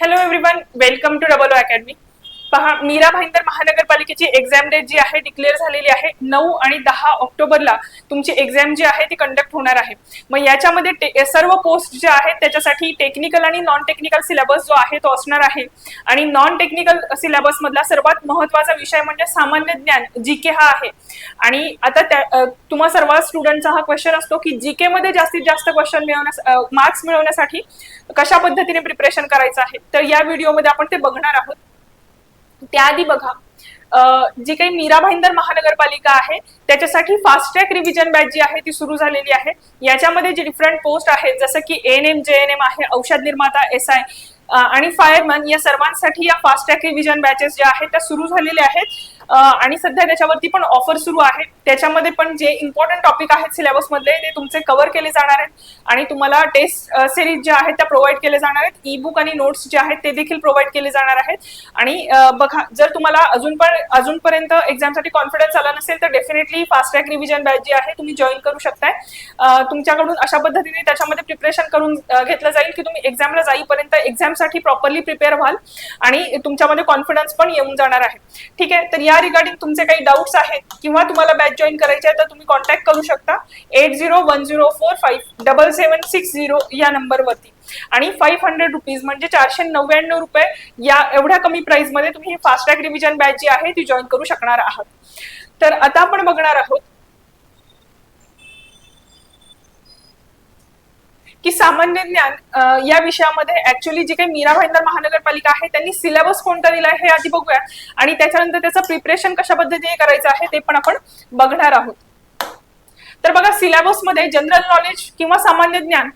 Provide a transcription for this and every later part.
Hello everyone, welcome to Double O Academy. पहा मीरा भाईंदर महानगरपालिकेची exam date जी आहे डिक्लेअर झालेली आहे नऊ आणि दहा ऑक्टोबरला तुमची एक्झाम जी आहे ती कंडक्ट होणार आहे. मग याच्यामध्ये टे- सर्व पोस्ट ज्या आहेत त्याच्यासाठी टेक्निकल आणि नॉन टेक्निकल सिलेबस जो आहे तो असणार आहे. आणि नॉन टेक्निकल सिलेबस मधला सर्वात महत्त्वाचा विषय म्हणजे सामान्य ज्ञान जी के हा आहे. आणि आता त्या तुम्हा सर्व स्टुडंटचा हा क्वेश्चन असतो की जी के मध्ये जास्तीत जास्त क्वेश्चन मिळवण्यास मार्क्स मिळवण्यासाठी कशा पद्धतीने प्रिपरेशन करायचं आहे? तर या व्हिडिओमध्ये आपण ते बघणार आहोत. त्याआधी बघा जी काही मीरा भाईंदर महानगरपालिका आहे त्याच्यासाठी फास्ट ट्रॅक रिव्हिजन बॅच जी आहे ती सुरू झालेली आहे. याच्यामध्ये जे डिफरंट पोस्ट आहेत जसं की N M G N M आहे औषध निर्माता एस आय आणि फायरमॅन या सर्वांसाठी या फास्ट ट्रॅक रिव्हिजन बॅचेस ज्या आहेत त्या सुरू झालेल्या आहेत. आणि सध्या त्याच्यावरती पण ऑफर सुरू आहे त्याच्यामध्ये पण जे इम्पॉर्टंट टॉपिक आहेत सिलेबस मधले ते तुमचे कव्हर केले जाणार आहेत. आणि तुम्हाला टेस्ट सिरीज ज्या आहेत त्या प्रोव्हाइड केले जाणार आहेत. ई बुक आणि नोट्स जे आहेत ते देखील प्रोव्हाइड केले जाणार आहेत. आणि बघा जर तुम्हाला अजून पण अजूनपर्यंत एक्झामसाठी कॉन्फिडन्स आला नसेल तर definitely fast track revision batch जी आहे तुम्ही जॉईन करू शकताय. तुमच्याकडून अशा पद्धतीने त्याच्यामध्ये प्रिपरेशन करून घेतलं जाईल की तुम्ही एक्झामला जाईपर्यंत एक्झामसाठी प्रॉपरली प्रिपेअर व्हाल. आणि तुमच्यामध्ये कॉन्फिडन्स पण येऊन जाणार आहे. ठीक आहे? तर या रिगार्डिंग तुमचे काही डाऊट्स आहेत किंवा तुम्हाला बॅच जॉईन करायचे आहे तर तुम्ही कॉन्टॅक्ट करू शकता. Eight zero one zero four five double seven six zero या नंबरवरती आणि फाईव्ह हंड्रेड रुपीज म्हणजे चारशे नव्याण्णव रुपये या एवढ्या कमी प्राइसमध्ये तुम्ही ही फास्ट ट्रॅक रिव्हिजन बॅच जी आहे ती जॉईन करू शकणार आहात. तर आता आपण बघणार आहोत की सामान्य ज्ञान या विषयामध्ये ऍक्च्युली जी काही मीरा भाईंदर महानगरपालिका आहे त्यांनी सिलेबस कोणता दिला आहे हे आधी बघूया. आणि त्याच्यानंतर त्याचं प्रिपरेशन कशा पद्धतीने करायचं आहे ते पण आपण बघणार आहोत. तर बघा सिलेबसमध्ये जनरल नॉलेज किंवा सामान्य ज्ञान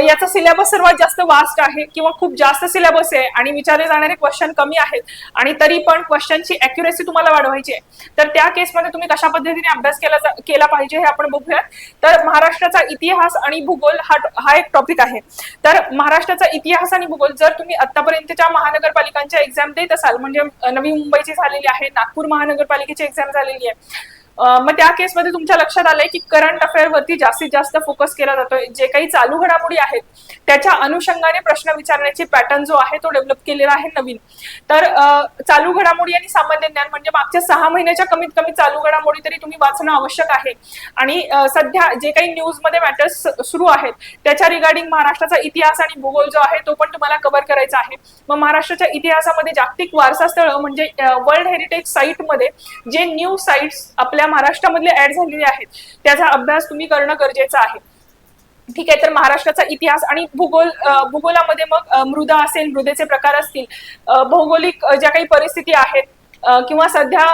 याचा सिलेबस सर्वात जास्त वास्ट आहे किंवा खूप जास्त सिलेबस आहे आणि विचारले जाणारे क्वेश्चन कमी आहेत आणि तरी पण क्वेश्चनची अॅक्युरेसी तुम्हाला वाढवायची आहे. तर त्या केसमध्ये तुम्ही कशा पद्धतीने अभ्यास केला केला पाहिजे हे आपण बघूयात. तर महाराष्ट्राचा इतिहास आणि भूगोल हा हा एक टॉपिक आहे. तर महाराष्ट्राचा इतिहास आणि भूगोल जर तुम्ही आतापर्यंतच्या महानगरपालिकांच्या एक्झाम देत असाल म्हणजे नवी मुंबईची झालेली आहे नागपूर महानगरपालिकेची एक्झाम झालेली आहे मग त्या केसमध्ये तुमच्या लक्षात आलंय की करंट अफेअर वरती जास्तीत जास्त फोकस केला जातोय. जे काही चालू घडामोडी आहेत त्याच्या अनुषंगाने प्रश्न विचारण्याची पॅटर्न जो आहे तो डेव्हलप केलेला आहे नवीन. तर चालू घडामोडी आणि सामान्य ज्ञान म्हणजे मागच्या सहा महिन्याच्या कमीत कमी चालू घडामोडी तरी तुम्ही वाचणं आवश्यक आहे. आणि सध्या जे काही न्यूजमध्ये मॅटर्स सुरू आहेत त्याच्या रिगार्डिंग महाराष्ट्राचा इतिहास आणि भूगोल जो आहे तो पण तुम्हाला कव्हर करायचा आहे. मग महाराष्ट्राच्या इतिहासामध्ये जागतिक वारसा स्थळ म्हणजे वर्ल्ड हेरिटेज साईटमध्ये जे न्यू साईट्स आपल्या महाराष्ट्रामधले ऍड झालेले आहेत त्याचा अभ्यास तुम्ही करणं गरजेचं आहे. ठीक आहे तर महाराष्ट्राचा इतिहास आणि भूगोल भूगोलामध्ये मग मृदा असेल मृदेचे प्रकार असतील भौगोलिक ज्या काही परिस्थिती आहेत किंवा सध्या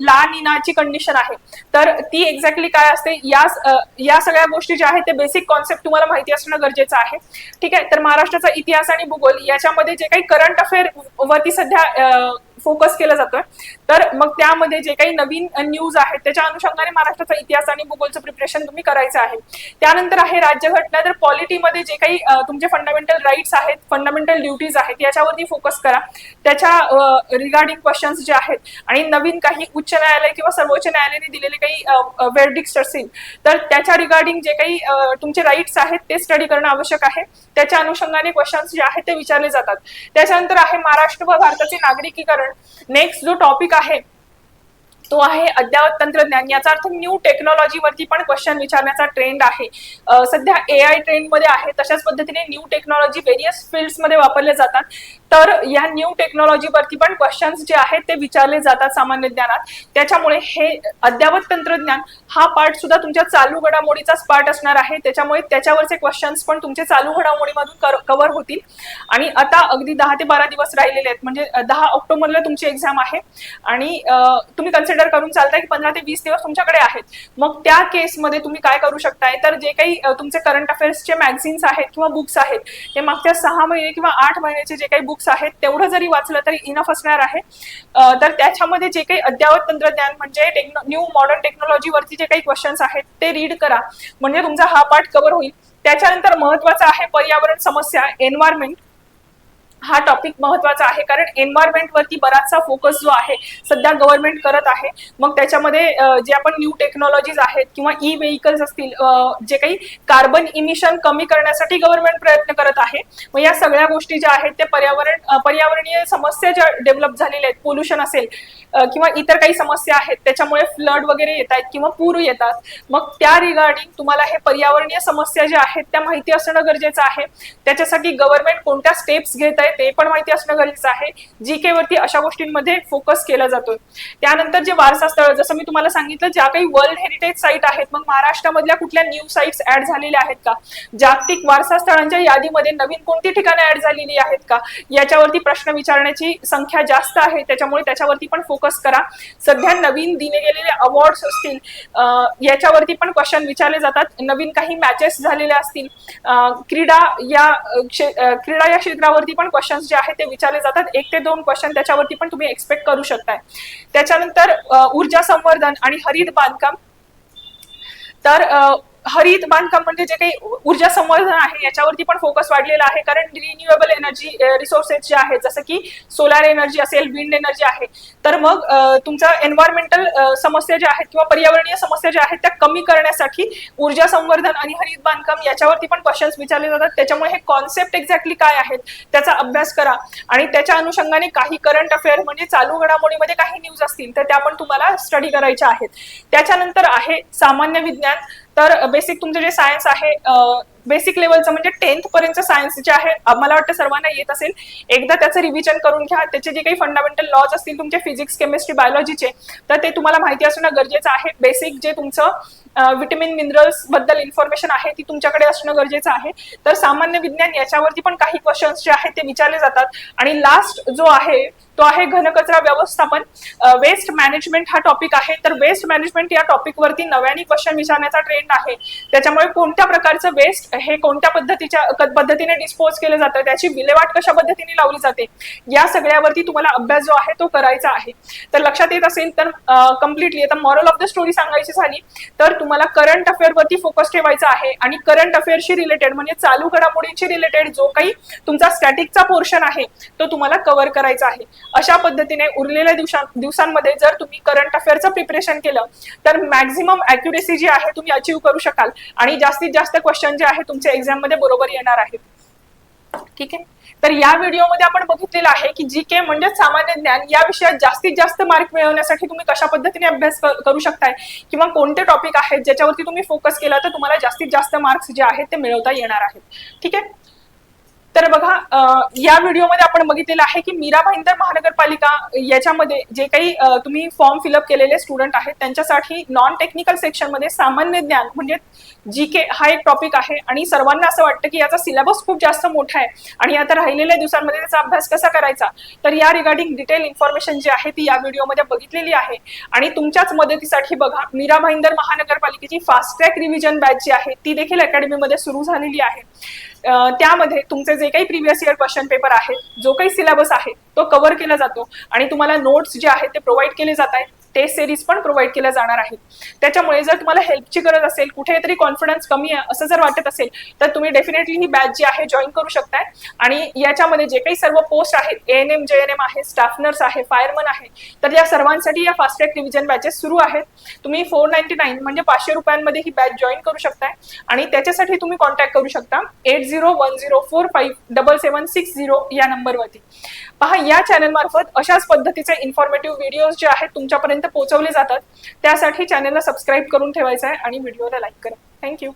ला निनाची कंडिशन आहे तर ती एक्झॅक्टली काय असते या या सगळ्या गोष्टी ज्या आहेत ते बेसिक कॉन्सेप्ट तुम्हाला माहिती असणं गरजेचं आहे. ठीक आहे तर महाराष्ट्राचा इतिहास आणि भूगोल याच्यामध्ये जे काही करंट अफेअर वरती सध्या फोकस केला जातोय. तर मग त्यामध्ये जे काही नवीन न्यूज आहेत त्याच्या अनुषंगाने महाराष्ट्राचा इतिहास आणि भूगोलचं प्रिपरेशन तुम्ही करायचं आहे. त्यानंतर आहे राज्यघटना तर पॉलिटीमध्ये जे काही तुमचे फंडामेंटल राईट्स आहेत फंडामेंटल ड्युटीज आहेत याच्यावरती फोकस करा. त्याच्या रिगार्डिंग क्वेश्चन्स जे आहेत आणि नवीन काही उच्च न्यायालय किंवा सर्वोच्च न्यायालयाने दिलेले काही वेर्डिक्स असतील तर त्याच्या रिगार्डिंग जे काही तुमचे राईट्स आहेत ते स्टडी करणं आवश्यक आहे. त्याच्या अनुषंगाने क्वेश्चन्स जे आहेत ते विचारले जातात. त्याच्यानंतर आहे महाराष्ट्र व भारताचे नागरिकीकरण. नेक्स्ट जो टॉपिक आहे तो आहे अद्ययावत तंत्रज्ञान. याचा अर्थ न्यू टेक्नॉलॉजीवरती पण क्वेश्चन विचारण्याचा ट्रेंड आहे. सध्या ए आय ट्रेंडमध्ये आहे. तशाच पद्धतीने न्यू टेक्नॉलॉजी व्हेरियस फील्ड्समध्ये वापरले जातात. तर या न्यू टेक्नॉलॉजीवरती पण क्वेश्चन्स जे आहेत ते विचारले जातात सामान्य ज्ञानात. त्याच्यामुळे हे अद्ययावत तंत्रज्ञान हा पार्ट सुद्धा तुमच्या चालू घडामोडीचाच पार्ट असणार आहे. त्याच्यामुळे त्याच्यावरचे क्वेश्चन्स पण तुमचे चालू घडामोडीमधून कव्हर होतील. आणि आता अगदी दहा ते बारा दिवस राहिलेले आहेत. म्हणजे दहा ऑक्टोबरला तुमची एक्झाम आहे. आणि तुम्ही कन्सिडर करून चालताय की पंधरा ते वीस दिवस तुमच्याकडे आहेत. मग त्या केसमध्ये तुम्ही काय करू शकताय? तर जे काही तुमचे करंट अफेअर्सचे मॅगझिन्स आहेत किंवा बुक्स आहेत ते मागच्या सहा महिने किंवा आठ महिन्याचे जे काही बुक्स आहेत तेवढं जरी वाचलं तरी इनफ असणार आहे. तर त्याच्यामध्ये जे काही अद्ययावत तंत्रज्ञान म्हणजे न्यू मॉडर्न टेक्नॉलॉजीवरती जे काही क्वेश्चन्स आहेत ते रीड करा. म्हणजे तुमचा हा पार्ट कव्हर होईल. त्याच्यानंतर महत्त्वाचा आहे पर्यावरण समस्या एन्व्हायरमेंट हा टॉपिक महत्त्वाचा आहे. कारण एन्व्हायरमेंट वरती बराचसा फोकस जो आहे सध्या गव्हर्नमेंट करत आहे. मग त्याच्यामध्ये जे आपण न्यू टेक्नॉलॉजीज आहेत किंवा ई व्हेकल्स असतील जे काही कार्बन इमिशन कमी करण्यासाठी गव्हर्नमेंट प्रयत्न करत आहे. मग या सगळ्या गोष्टी ज्या आहेत ते पर्यावरण पर्यावरणीय समस्या ज्या डेव्हलप झालेल्या आहेत पोल्युशन असेल किंवा इतर काही समस्या आहेत त्याच्यामुळे फ्लड वगैरे येत आहेत किंवा पूर येतात मग त्या रिगार्डिंग तुम्हाला हे पर्यावरणीय समस्या ज्या आहेत त्या माहिती असणं गरजेचं आहे. त्याच्यासाठी गव्हर्नमेंट कोणत्या स्टेप्स घेत आहे ते पण माहिती असणं गरजेचं आहे. जी के वरती अशा गोष्टींमध्ये फोकस केला जातोय. त्यानंतर जे वारसा स्थळ जसं मी तुम्हाला सांगितलं ज्या काही वर्ल्ड हेरिटेज साईट आहेत मग महाराष्ट्रामधल्या कुठल्या न्यू साईट्स ऍड झालेल्या आहेत का? जागतिक वारसा स्थळांच्या यादीमध्ये नवीन कोणती ठिकाणं ऍड झालेली आहेत का? याच्यावरती प्रश्न विचारण्याची संख्या जास्त आहे त्याच्यामुळे त्याच्यावरती पण फोकस करा. सध्या नवीन दिले गेलेले अवॉर्ड्स असतील याच्यावरती पण क्वेश्चन विचारले जातात. नवीन काही मॅचेस झालेल्या असतील क्रीडा या क्रीडा या क्षेत्रावरती पण क्वेश्चन्स जे आहेत ते विचारले जातात. एक ते दोन क्वेश्चन त्याच्यावरती पण तुम्ही एक्सपेक्ट करू शकताय. त्याच्यानंतर ऊर्जा संवर्धन आणि हरित बांधकाम. तर हरित बांधकाम म्हणजे जे काही ऊर्जा संवर्धन आहे याच्यावरती पण फोकस वाढलेला आहे. कारण रिन्युएबल एनर्जी रिसोर्सेस जे आहेत जसं की सोलार एनर्जी असेल विंड एनर्जी आहे तर मग तुमच्या तुमचा एन्व्हायरमेंटल समस्या ज्या आहेत किंवा पर्यावरणीय समस्या ज्या आहेत त्या कमी करण्यासाठी ऊर्जा संवर्धन आणि हरित बांधकाम याच्यावरती पण क्वेश्चन्स विचारले जातात. त्याच्यामुळे हे कॉन्सेप्ट एक्झॅक्टली काय आहेत त्याचा अभ्यास करा. आणि त्याच्या अनुषंगाने काही करंट अफेअर म्हणजे चालू घडामोडीमध्ये काही न्यूज असतील तर त्या पण तुम्हाला स्टडी करायच्या आहेत. त्याच्यानंतर आहे सामान्य विज्ञान. तर बेसिक तुमचे जे सायन्स आहे बेसिक लेवलचं म्हणजे टेन्थ पर्यंत सायन्स जे आहे मला वाटतं सर्वांना येत असेल. एकदा त्याचं रिव्हिजन करून घ्या. त्याचे जे काही फंडामेंटल लॉज असतील तुमचे फिजिक्स केमिस्ट्री बायोलॉजीचे तर ते तुम्हाला माहिती असणं गरजेचं आहे. बेसिक जे तुमचं विटॅमिन मिनरल्सबद्दल इन्फॉर्मेशन आहे ती तुमच्याकडे असणं गरजेचं आहे. तर सामान्य विज्ञान याच्यावरती पण काही क्वेश्चन्स जे आहेत ते विचारले जातात. आणि लास्ट जो आहे तो आहे घनकचरा व्यवस्थापन. वेस्ट मॅनेजमेंट हा टॉपिक आहे. तर वेस्ट मॅनेजमेंट या टॉपिकवरती नव्याने क्वेश्चन विचारण्याचा ट्रेंड आहे. त्याच्यामुळे कोणत्या प्रकारचं वेस्ट हे कोणत्या पद्धतीच्या पद्धतीने डिस्पोज केलं जातं त्याची विल्हेवाट कशा पद्धतीने लावली जाते या सगळ्यावरती तुम्हाला अभ्यास जो आहे तो करायचा आहे. तर लक्षात येत असेल तर कम्प्लिटली आता मॉरल ऑफ द स्टोरी सांगायची झाली तर तुम्हाला करंट अफेअरवरती फोकस ठेवायचा आहे आणि करंट अफेअरशी रिलेटेड म्हणजे चालू घडामोडींशी रिलेटेड जो काही तुमचा स्टॅटिकचा पोर्शन आहे तो तुम्हाला कव्हर करायचा आहे. अशा पद्धतीने उरलेल्या दिवसां दिवसांमध्ये जर तुम्ही करंट अफेअरचं प्रिपरेशन केलं तर मॅक्झिमम अॅक्युरेसी जी आहे तुम्ही अचीव्ह करू शकाल. आणि जास्तीत जास्त क्वेश्चन जे आहे तुमच्या एक्झाममध्ये बरोबर येणार आहेत ठीक आहे? तर या व्हिडिओमध्ये आपण बघितलेलं आहे की जी के म्हणजे सामान्य ज्ञान या विषयात जास्तीत जास्त मार्क मिळवण्यासाठी तुम्ही कशा पद्धतीने अभ्यास करू शकताय? किंवा कोणते टॉपिक आहेत ज्याच्यावरती तुम्ही फोकस केला तर तुम्हाला जास्तीत जास्त मार्क्स जे आहेत ते मिळवता येणार आहेत. ठीक आहे? तर बघा या व्हिडिओमध्ये आपण बघितलेलं आहे की मीरा भाईंदर महानगरपालिका याच्यामध्ये जे काही तुम्ही फॉर्म फिलअप केलेले स्टुडंट आहेत त्यांच्यासाठी नॉन टेक्निकल सेक्शनमध्ये सामान्य ज्ञान म्हणजे जी के हा एक टॉपिक आहे. आणि सर्वांना असं वाटतं की याचा सिलेबस खूप जास्त मोठा आहे. आणि आता राहिलेल्या दिवसांमध्ये त्याचा अभ्यास कसा करायचा? तर या रिगार्डिंग डिटेल इन्फॉर्मेशन जी आहे ती या व्हिडिओमध्ये बघितलेली आहे. आणि तुमच्याच मदतीसाठी बघा मीरा भाईंदर महानगरपालिकेची फास्ट ट्रॅक रिव्हिजन बॅच जी आहे ती देखील अकॅडमीमध्ये सुरू झालेली आहे. त्यामध्ये तुमचे जे काही प्रिव्हियस इयर क्वेश्चन पेपर आहेत जो काही सिलेबस आहे तो कव्हर केला जातो. आणि तुम्हाला नोट्स जे आहेत ते प्रोव्हाइड केले जात आहेत. टेस्ट सिरीज पण प्रोव्हाइड केल्या जाणार आहेत. त्याच्यामुळे जर तुम्हाला हेल्पची गरज असेल कुठेतरी कॉन्फिडन्स कमी आहे असं जर वाटत असेल तर तुम्ही डेफिनेटली ही बॅच जी आहे जॉईन करू शकताय. आणि याच्यामध्ये जे काही सर्व पोस्ट आहेत A N M G N M आहे स्टाफ नर्स आहे फायरमन आहे तर या सर्वांसाठी या फास्ट ट्रॅक रिव्हिजन बॅचेस सुरू आहेत. तुम्ही फोर नाईन्टी नाईन म्हणजे पाचशे रुपयांमध्ये ही बॅच जॉईन करू शकताय. आणि त्याच्यासाठी तुम्ही कॉन्टॅक्ट करू शकता eight zero one zero four five double seven six zero या नंबरवरती पहा या चॅनल मार्फत अशाच पद्धतीचे इन्फॉर्मेटिव्ह व्हिडिओज जे आहेत तुमच्यापर्यंत तुमच्यापर्यंत पोहोचवले जातात. त्यासाठी चॅनलला सबस्क्राईब करून ठेवायचं आहे आणि व्हिडिओला लाईक करा. थँक्यू